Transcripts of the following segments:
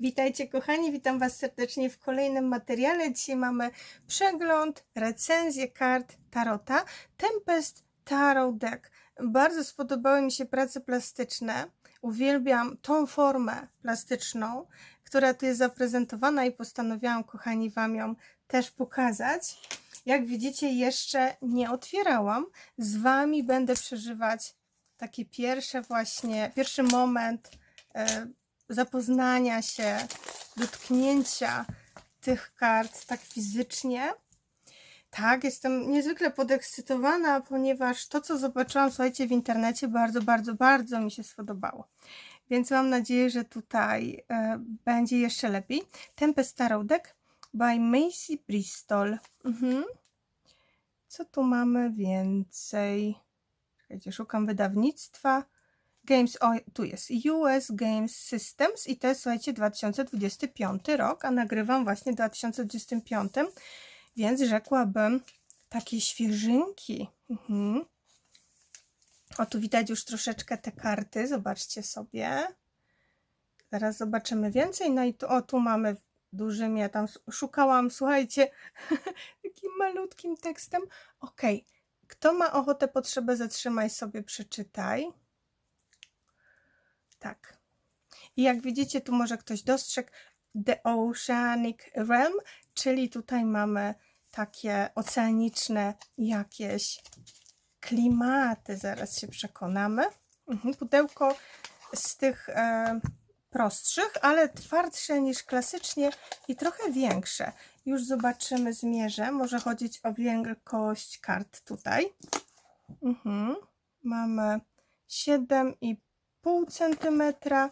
Witajcie kochani, witam Was serdecznie w kolejnym materiale. Dzisiaj mamy przegląd, recenzję kart Tarota Tempest Tarot Deck. Bardzo spodobały mi się prace plastyczne. Uwielbiam tą formę plastyczną, która tu jest zaprezentowana i postanowiłam, kochani, Wam ją też pokazać. Jak widzicie, jeszcze nie otwierałam. Z Wami będę przeżywać takie pierwsze właśnie, pierwszy moment e, zapoznania się, dotknięcia tych kart tak fizycznie. Tak, jestem niezwykle podekscytowana, ponieważ to, co zobaczyłam, słuchajcie, w internecie bardzo, bardzo, bardzo mi się spodobało. Więc mam nadzieję, że tutaj e, będzie jeszcze lepiej. Tempest Tarot Deck by Macy Bristol. Mhm. Co tu mamy więcej? Czekajcie, szukam wydawnictwa. Games, o, tu jest US Games Systems i to jest, słuchajcie, 2025 rok, a nagrywam właśnie w 2025, więc rzekłabym takie świeżynki. Mhm. O, tu widać już troszeczkę te karty, zobaczcie sobie. Zaraz zobaczymy więcej. No i tu, o, tu mamy dużym, ja tam szukałam, słuchajcie, takim malutkim tekstem. Ok, kto ma ochotę, potrzebę, zatrzymaj sobie, przeczytaj. Tak. I jak widzicie, tu może ktoś dostrzegł The Oceanic Realm, czyli tutaj mamy takie oceaniczne jakieś klimaty. Zaraz się przekonamy. Mhm, pudełko z tych e, prostszych, ale twardsze niż klasycznie i trochę większe. Już zobaczymy, zmierzę. Może chodzić o wielkość kart tutaj. Mhm. Mamy 7,5 pół centymetra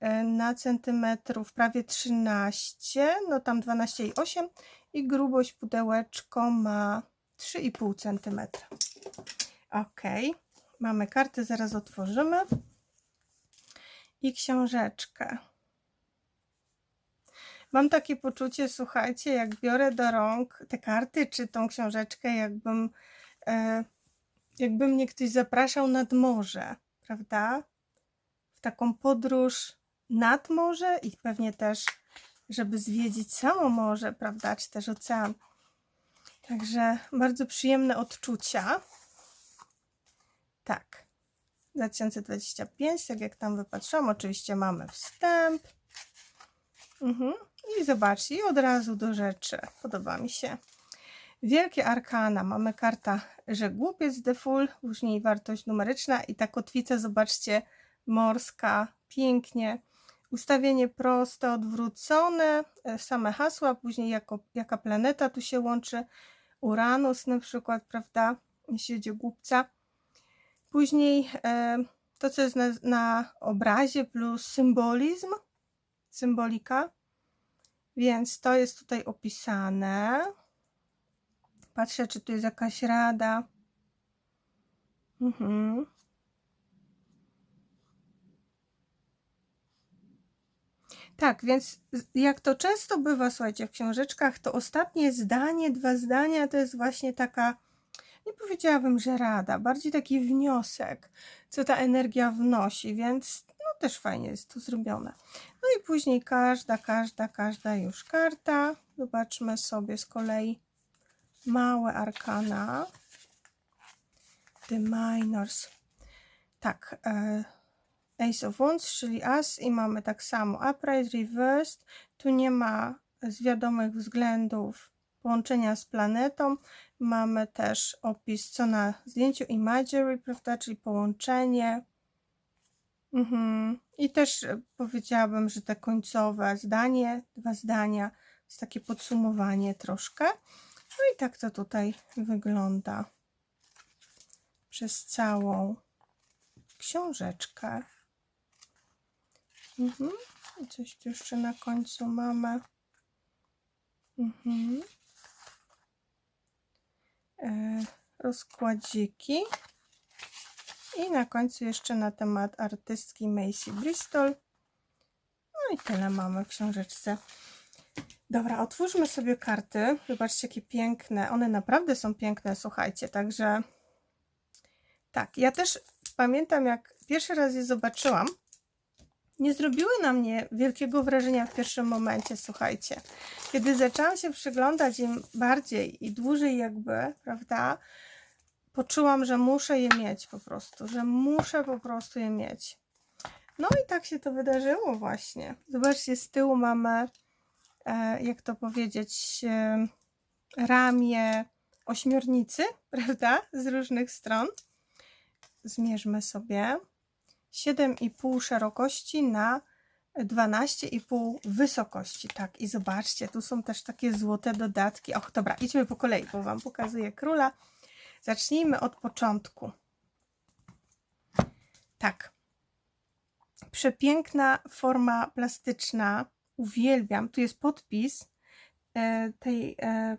e, na centymetrów prawie 13, no tam 12,8 i grubość pudełeczko ma 3,5 centymetra. Ok, mamy karty, zaraz otworzymy i książeczkę. Mam takie poczucie, słuchajcie, jak biorę do rąk te karty czy tą książeczkę, jakbym, e, jakby mnie ktoś zapraszał nad morze, prawda? Taką podróż nad morze i pewnie też, żeby zwiedzić samo morze, prawda, czy też ocean. Także bardzo przyjemne odczucia. Tak. 2025, tak jak tam wypatrzyłam, oczywiście mamy wstęp. Mhm. I zobaczcie, i od razu do rzeczy. Podoba mi się. Wielkie arkana. Mamy karta, że głupiec the full, później wartość numeryczna i ta kotwica, zobaczcie, morska, pięknie. Ustawienie proste, odwrócone, e, same hasła, później jako, jaka planeta tu się łączy, Uranus na przykład, prawda, o głupca. Później e, to, co jest na, na obrazie, plus symbolizm, symbolika, więc to jest tutaj opisane. Patrzę, czy tu jest jakaś rada. Mhm. Tak, więc jak to często bywa, słuchajcie, w książeczkach, to ostatnie zdanie, dwa zdania to jest właśnie taka, nie powiedziałabym, że rada, bardziej taki wniosek, co ta energia wnosi, więc no też fajnie jest to zrobione. No i później każda, każda, każda już karta. Zobaczmy sobie z kolei małe arkana. The Minors. Tak, e, Ace of Wands, czyli As i mamy tak samo Upright, Reversed. Tu nie ma z wiadomych względów połączenia z planetą. Mamy też opis, co na zdjęciu Imagery, prawda, czyli połączenie. Mhm. I też powiedziałabym, że te końcowe zdanie, dwa zdania, jest takie podsumowanie troszkę. No i tak to tutaj wygląda przez całą książeczkę. Mhm. I coś tu jeszcze na końcu mamy. Mhm. E, rozkładziki. I na końcu jeszcze na temat artystki Macy Bristol. No i tyle mamy w książeczce. Dobra, otwórzmy sobie karty. Zobaczcie, jakie piękne. One naprawdę są piękne, słuchajcie. Także tak, ja też pamiętam, jak pierwszy raz je zobaczyłam, nie zrobiły na mnie wielkiego wrażenia w pierwszym momencie, słuchajcie. Kiedy zaczęłam się przyglądać im bardziej i dłużej jakby, prawda, poczułam, że muszę je mieć po prostu, że muszę po prostu je mieć. No i tak się to wydarzyło właśnie. Zobaczcie, z tyłu mamy, e, jak to powiedzieć, e, ramię ośmiornicy, prawda, z różnych stron. Zmierzmy sobie. 7,5 szerokości na 12,5 wysokości. Tak, i zobaczcie, tu są też takie złote dodatki. Och, dobra, idźmy po kolei, bo Wam pokazuję króla. Zacznijmy od początku. Tak. Przepiękna forma plastyczna. Uwielbiam. Tu jest podpis e, tej e,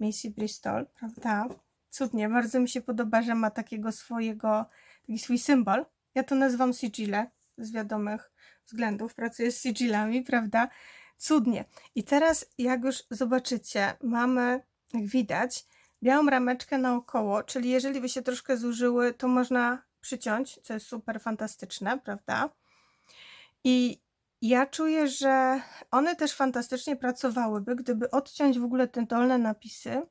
Macy Bristol, prawda? Cudnie, bardzo mi się podoba, że ma takiego swojego, taki swój symbol. Ja to nazywam sigile z wiadomych względów. Pracuję z sigilami, prawda? Cudnie. I teraz, jak już zobaczycie, mamy, jak widać, białą rameczkę naokoło, czyli jeżeli by się troszkę zużyły, to można przyciąć, co jest super fantastyczne, prawda? I ja czuję, że one też fantastycznie pracowałyby, gdyby odciąć w ogóle te dolne napisy,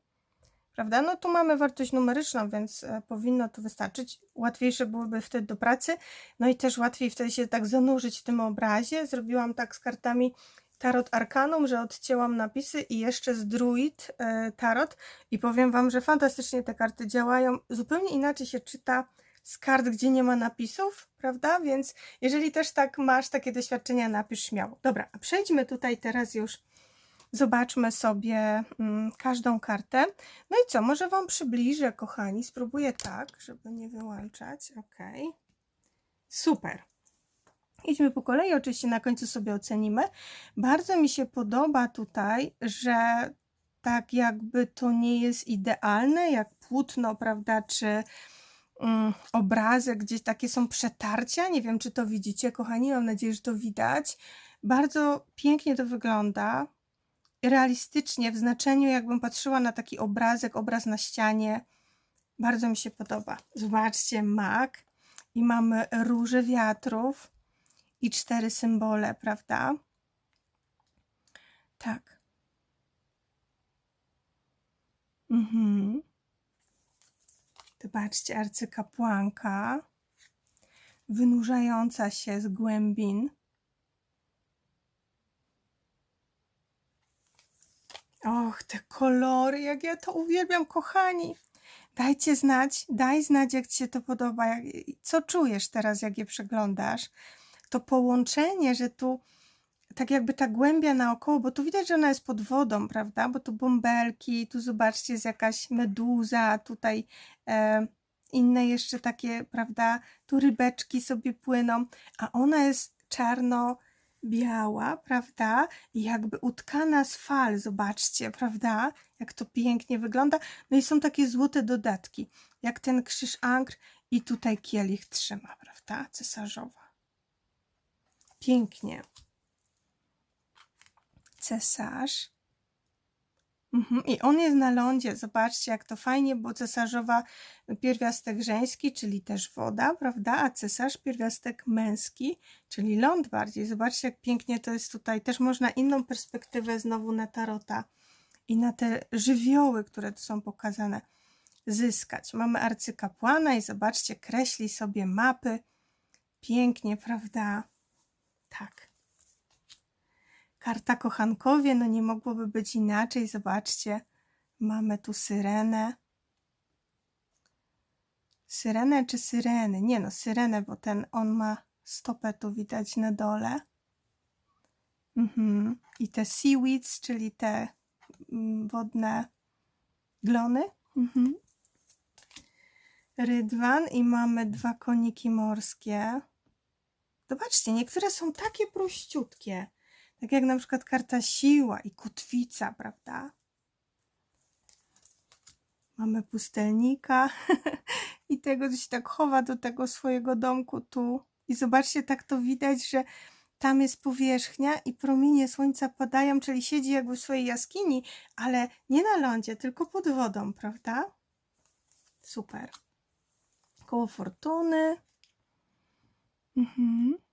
prawda? No tu mamy wartość numeryczną, więc e, powinno to wystarczyć. Łatwiejsze byłyby wtedy do pracy, no i też łatwiej wtedy się tak zanurzyć w tym obrazie. Zrobiłam tak z kartami Tarot Arcanum, że odcięłam napisy i jeszcze z Druid e, Tarot i powiem Wam, że fantastycznie te karty działają. Zupełnie inaczej się czyta z kart, gdzie nie ma napisów, prawda? Więc jeżeli też tak masz takie doświadczenia, napisz śmiało. Dobra, a przejdźmy tutaj teraz już, zobaczmy sobie mm, każdą kartę. No i co, może Wam przybliżę, kochani, spróbuję tak, żeby nie wyłączać, ok. Super. Idźmy po kolei, oczywiście na końcu sobie ocenimy. Bardzo mi się podoba tutaj, że tak jakby to nie jest idealne, jak płótno, prawda, czy um, obrazek, gdzieś takie są przetarcia. Nie wiem, czy to widzicie, kochani, mam nadzieję, że to widać. Bardzo pięknie to wygląda. Realistycznie, w znaczeniu, jakbym patrzyła na taki obrazek, obraz na ścianie. Bardzo mi się podoba. Zobaczcie, mak i mamy róże wiatrów i cztery symbole, prawda? Tak. Mhm. Zobaczcie, arcykapłanka wynurzająca się z głębin. Och, te kolory, jak ja to uwielbiam, kochani. Dajcie znać, daj znać, jak Ci się to podoba, jak, co czujesz teraz, jak je przeglądasz. To połączenie, że tu tak jakby ta głębia naokoło, bo tu widać, że ona jest pod wodą, prawda? Bo tu bąbelki, tu zobaczcie, jest jakaś meduza, tutaj e, inne jeszcze takie, prawda? Tu rybeczki sobie płyną, a ona jest czarno-biała, prawda? I jakby utkana z fal, zobaczcie, prawda? Jak to pięknie wygląda. No i są takie złote dodatki, jak ten krzyż ankr i tutaj kielich trzyma, prawda? Cesarzowa. Pięknie cesarz. Mhm. I on jest na lądzie. Zobaczcie, jak to fajnie, bo cesarzowa pierwiastek żeński, czyli też woda, prawda? A cesarz pierwiastek męski, czyli ląd bardziej. Zobaczcie, jak pięknie to jest tutaj. Też można inną perspektywę znowu na tarota i na te żywioły, które tu są pokazane, zyskać. Mamy arcykapłana i zobaczcie, kreśli sobie mapy. Pięknie, prawda? Tak. Karta kochankowie, no nie mogłoby być inaczej. Zobaczcie, mamy tu syrenę. Syrenę czy syreny? Nie no, syrenę, bo ten on ma stopę tu widać na dole. Mhm. I te seaweeds, czyli te mm, wodne glony. Mhm. Rydwan i mamy dwa koniki morskie. Zobaczcie, niektóre są takie prościutkie. Tak jak na przykład karta siła i kotwica, prawda? Mamy pustelnika i tego się tak chowa do tego swojego domku tu. I zobaczcie, tak to widać, że tam jest powierzchnia i promienie słońca padają, czyli siedzi jakby w swojej jaskini, ale nie na lądzie, tylko pod wodą, prawda? Super. Koło fortuny. Mhm.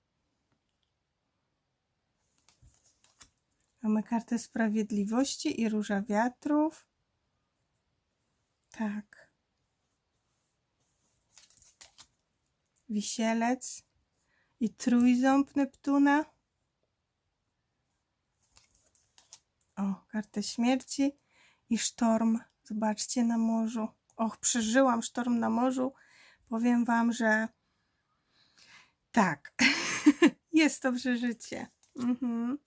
Mamy kartę sprawiedliwości i róża wiatrów. Tak. Wisielec i trójząb Neptuna. O, kartę śmierci i sztorm. Zobaczcie na morzu. Och, przeżyłam sztorm na morzu. Powiem Wam, że tak, jest to przeżycie. Mhm.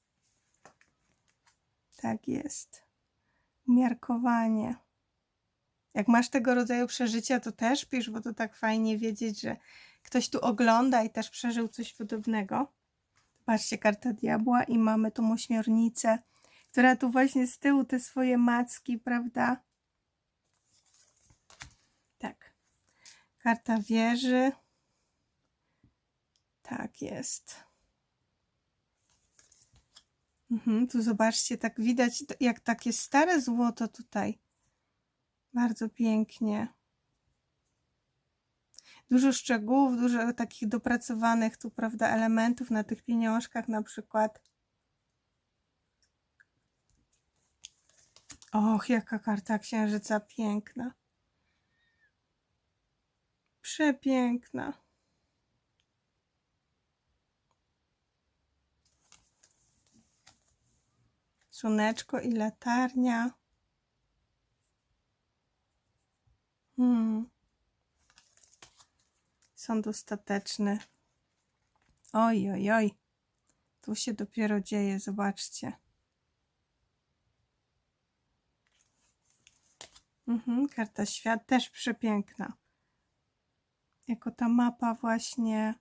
Tak jest. Umiarkowanie. Jak masz tego rodzaju przeżycia, to też pisz, bo to tak fajnie wiedzieć, że ktoś tu ogląda i też przeżył coś podobnego. Patrzcie, karta diabła i mamy tu ośmiornicę, która tu właśnie z tyłu te swoje macki, prawda? Tak. Karta wieży. Tak jest. Mhm, tu zobaczcie, tak widać jak takie stare złoto tutaj. Bardzo pięknie. Dużo szczegółów, dużo takich dopracowanych tu, prawda, elementów na tych pieniążkach na przykład. Och, jaka karta księżyca piękna. Przepiękna. Słoneczko i latarnia. Hmm. Sąd ostateczny. Oj, oj, oj. Tu się dopiero dzieje, zobaczcie. Mhm, karta świat też przepiękna. Jako ta mapa właśnie,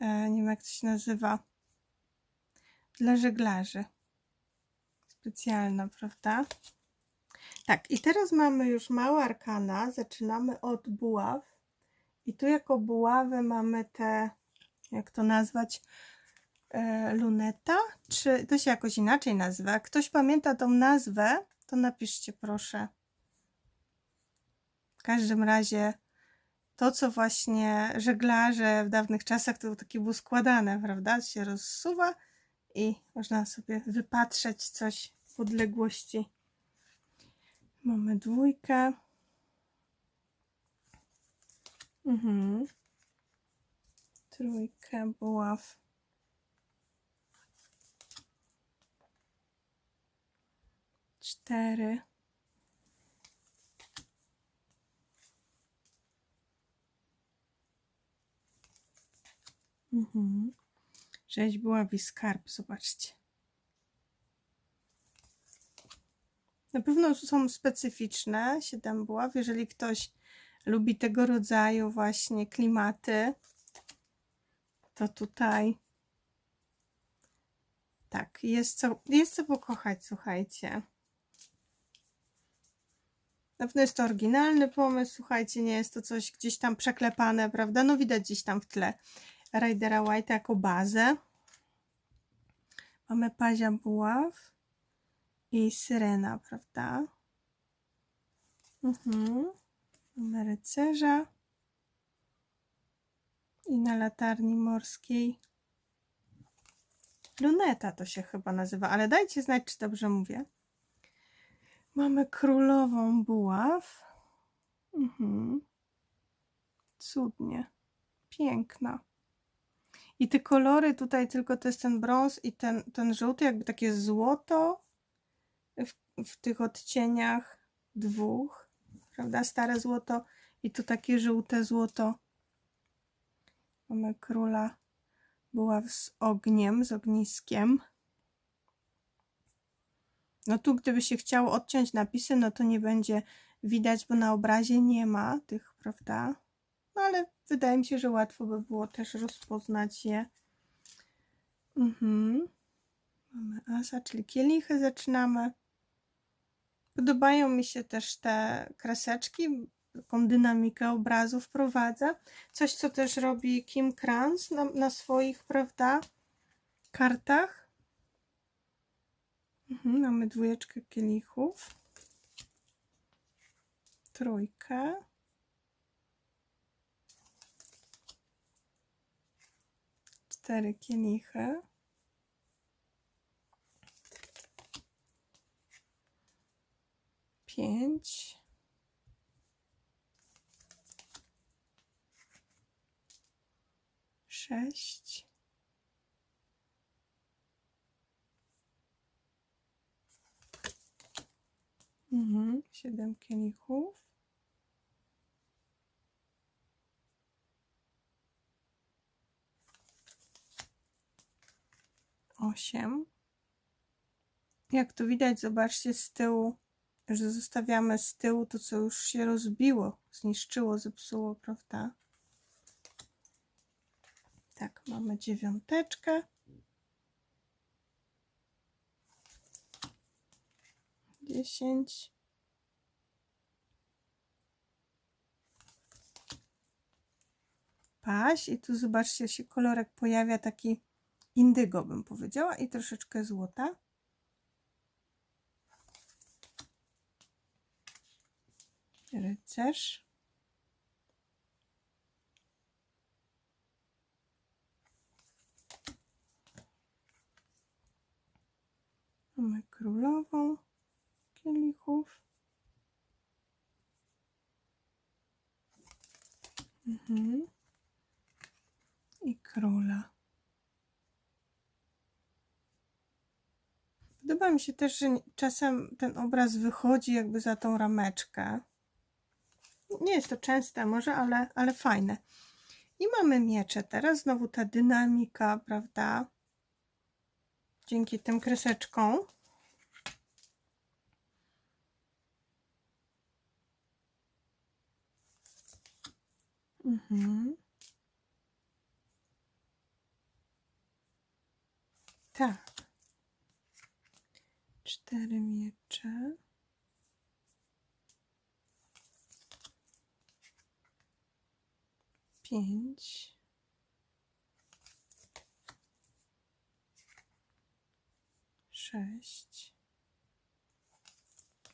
e, nie wiem jak to się nazywa, dla żeglarzy. Specjalna, prawda? Tak, i teraz mamy już małe arkana. Zaczynamy od buław. I tu jako buławę mamy te, jak to nazwać, e, luneta? Czy to się jakoś inaczej nazywa? Ktoś pamięta tą nazwę, to napiszcie proszę. W każdym razie to, co właśnie żeglarze w dawnych czasach, to takie było składane, prawda? Się rozsuwa i można sobie wypatrzeć coś w odległości. Mamy dwójkę. Mhm. Trójkę buław. Cztery. Mhm. Sześć buław i skarb, zobaczcie. Na pewno są specyficzne, siedem buław. Jeżeli ktoś lubi tego rodzaju właśnie klimaty, to tutaj tak, jest co, jest co pokochać, słuchajcie. Na pewno jest to oryginalny pomysł, słuchajcie, nie jest to coś gdzieś tam przeklepane, prawda? No widać gdzieś tam w tle Ridera White jako bazę. Mamy pazia buław i syrena, prawda? Mhm. Rycerza i na latarni morskiej luneta to się chyba nazywa, ale dajcie znać, czy dobrze mówię. Mamy królową buław. Mhm. Cudnie. Piękna. I te kolory tutaj tylko to jest ten brąz i ten, ten żółty, jakby takie złoto w, w tych odcieniach dwóch, prawda? Stare złoto i tu takie żółte złoto. Mamy króla buław z ogniem, z ogniskiem. No tu gdyby się chciało odciąć napisy, no to nie będzie widać, bo na obrazie nie ma tych, prawda? No ale wydaje mi się, że łatwo by było też rozpoznać je. Mhm. Mamy asa, czyli kielichy zaczynamy. Podobają mi się też te kreseczki, taką dynamikę obrazu wprowadza. Coś, co też robi Kim Kranz na, na swoich, prawda, kartach. Mhm, mamy dwójeczkę kielichów. Trójkę. cztery kielichy. Pięć. Sześć. Mhm, siedem kielichów. Osiem. Jak tu widać, zobaczcie z tyłu, że zostawiamy z tyłu to, co już się rozbiło, zniszczyło, zepsuło, prawda? Tak, mamy dziewiąteczkę. Dziesięć. Paź i tu zobaczcie, się kolorek pojawia taki indygo, bym powiedziała, i troszeczkę złota. Rycerz. Mamy królową kielichów. Mhm. I króla. Podoba mi się też, że czasem ten obraz wychodzi jakby za tą rameczkę. Nie jest to częste może, ale, ale fajne. I mamy miecze teraz, znowu ta dynamika, prawda? Dzięki tym kreseczkom. Mhm. Tak. Cztery miecze. Pięć. Sześć.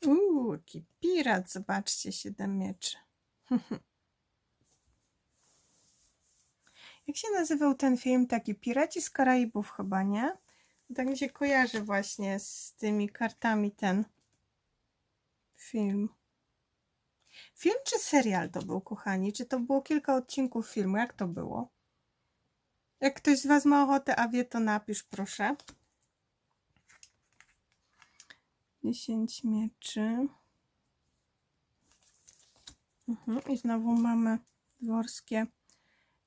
Uuu, jaki pirat, zobaczcie, siedem mieczy. Jak się nazywał ten film? Taki Piraci z Karaibów chyba, nie? Tak mi się kojarzy właśnie z tymi kartami ten film. Film czy serial to był, kochani? Czy to było kilka odcinków filmu? Jak to było? Jak ktoś z Was ma ochotę, a wie, to napisz, proszę. 10 mieczy. Mhm. I znowu mamy dworskie,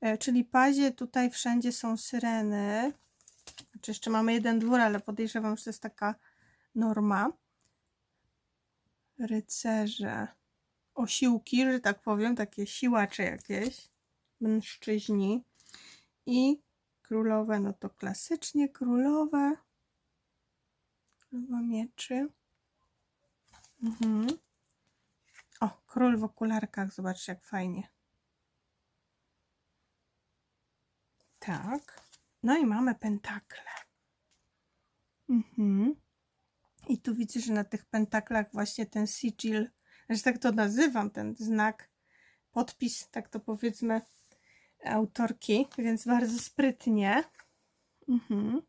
e, czyli pazie. Tutaj wszędzie są syreny. Znaczy jeszcze mamy jeden dwór, ale podejrzewam, że to jest taka norma. Rycerze. Osiłki, że tak powiem, takie siłacze jakieś. Mężczyźni. I królowe, no to klasycznie królowe. Królowa mieczy. Mhm. O, król w okularkach, zobaczcie jak fajnie. Tak. No i mamy pentakle. Mhm. I tu widzę, że na tych pentaklach właśnie ten sigil, że tak to nazywam, ten znak, podpis, tak to powiedzmy, autorki, więc bardzo sprytnie. Mhm.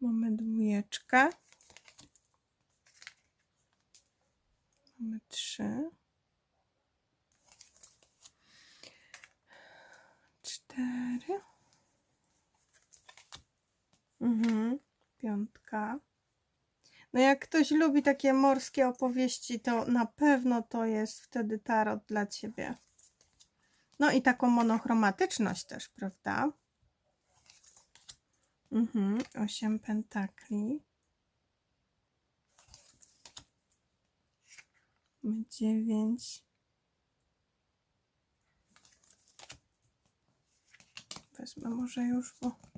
Mamy dwójeczkę. Mamy trzy. Cztery. Mhm. Piątka. No jak ktoś lubi takie morskie opowieści, to na pewno to jest wtedy tarot dla Ciebie. No i taką monochromatyczność też, prawda? Mhm. Osiem pentakli. Dziewięć. Wezmę może już, bo...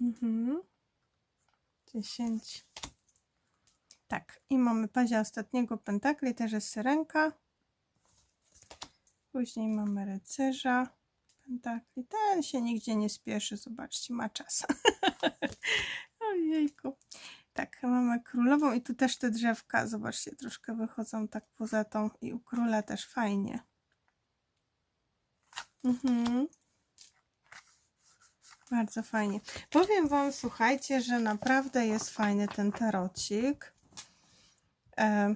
Mhm. Dziesięć. Tak, i mamy pazia ostatniego pentakli, też jest syrenka. Później mamy rycerza pentakli. Ten się nigdzie nie spieszy, zobaczcie, ma czas. Ojejku. Tak, mamy królową i tu też te drzewka, zobaczcie, troszkę wychodzą tak poza tą i u króla też fajnie. Mhm. Bardzo fajnie. Powiem Wam, słuchajcie, że naprawdę jest fajny ten tarocik. E,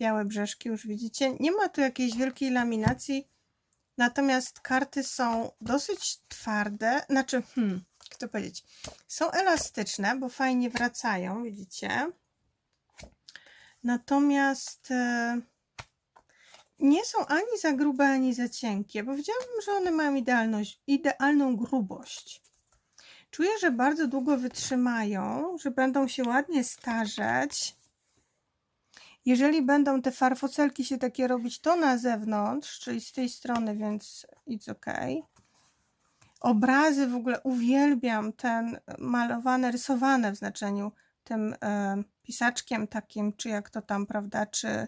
białe brzeszki, już widzicie. Nie ma tu jakiejś wielkiej laminacji, natomiast karty są dosyć twarde. Znaczy, hmm, jak to powiedzieć? Są elastyczne, bo fajnie wracają, widzicie. Natomiast e, nie są ani za grube, ani za cienkie. Powiedziałabym, że one mają idealność, idealną grubość. Czuję, że bardzo długo wytrzymają, że będą się ładnie starzeć. Jeżeli będą te farfocelki się takie robić, to na zewnątrz, czyli z tej strony, więc it's ok. Obrazy w ogóle uwielbiam, ten malowane, rysowane w znaczeniu tym e, pisaczkiem takim, czy jak to tam, prawda, czy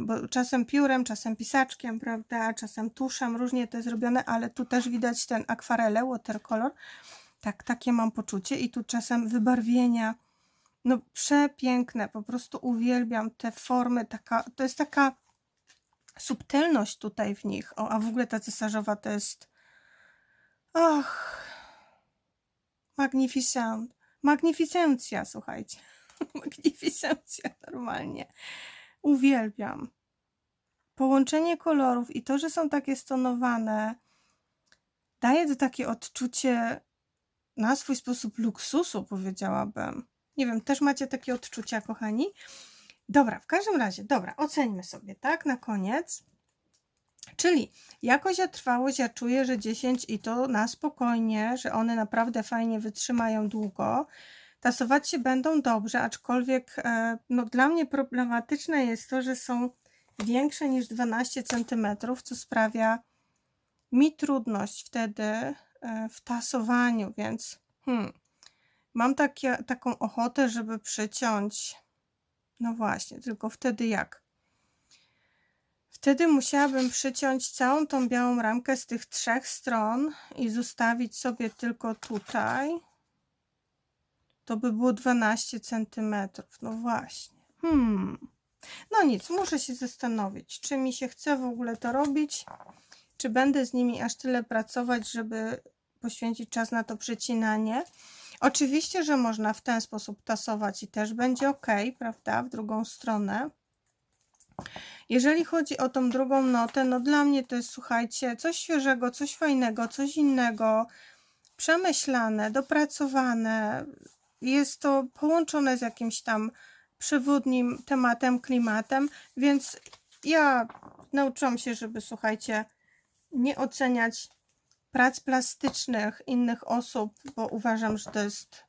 bo czasem piórem, czasem pisaczkiem, prawda, czasem tuszem, różnie to jest zrobione, ale tu też widać ten akwarele, watercolor, tak, takie mam poczucie i tu czasem wybarwienia, no przepiękne, po prostu uwielbiam te formy, taka, to jest taka subtelność tutaj w nich, o, a w ogóle ta cesarzowa to jest, ach, magnificent, magnificencja, słuchajcie, magnificencja normalnie, uwielbiam. Połączenie kolorów i to, że są takie stonowane, daje to takie odczucie na swój sposób luksusu, powiedziałabym. Nie wiem, też macie takie odczucia, kochani? Dobra, w każdym razie, dobra, oceńmy sobie, tak, na koniec. Czyli jakość a trwałość, ja czuję, że 10 i to na spokojnie, że one naprawdę fajnie wytrzymają długo. Tasować się będą dobrze, aczkolwiek e, no, dla mnie problematyczne jest to, że są większe niż 12 cm, co sprawia mi trudność wtedy e, w tasowaniu, więc hmm, mam takie, taką ochotę, żeby przyciąć. No właśnie, tylko wtedy jak? Wtedy musiałabym przyciąć całą tą białą ramkę z tych trzech stron i zostawić sobie tylko tutaj. To by było 12 cm. No właśnie. Hmm. No nic, muszę się zastanowić, czy mi się chce w ogóle to robić, czy będę z nimi aż tyle pracować, żeby poświęcić czas na to przecinanie. Oczywiście, że można w ten sposób tasować i też będzie ok, prawda, w drugą stronę. Jeżeli chodzi o tą drugą notę, no dla mnie to jest, słuchajcie, coś świeżego, coś fajnego, coś innego, przemyślane, dopracowane. Jest to połączone z jakimś tam przewodnim tematem, klimatem, więc ja nauczyłam się, żeby, słuchajcie, nie oceniać prac plastycznych innych osób, bo uważam, że to jest,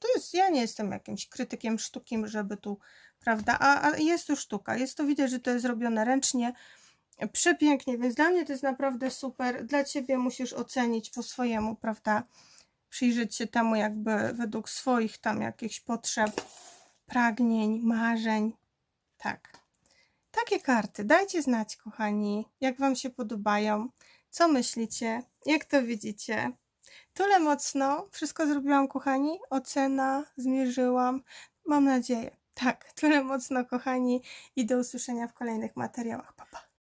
to jest, ja nie jestem jakimś krytykiem sztuki, żeby tu, prawda, a, a jest to sztuka, jest to widać, że to jest robione ręcznie, przepięknie, więc dla mnie to jest naprawdę super, dla Ciebie musisz ocenić po swojemu, prawda, przyjrzeć się temu jakby według swoich tam jakichś potrzeb, pragnień, marzeń, tak. Takie karty, dajcie znać, kochani, jak Wam się podobają. Co myślicie? Jak to widzicie? Tyle mocno. Wszystko zrobiłam, kochani. Ocena, zmierzyłam. Mam nadzieję. Tak, tyle mocno, kochani. I do usłyszenia w kolejnych materiałach. Pa, pa.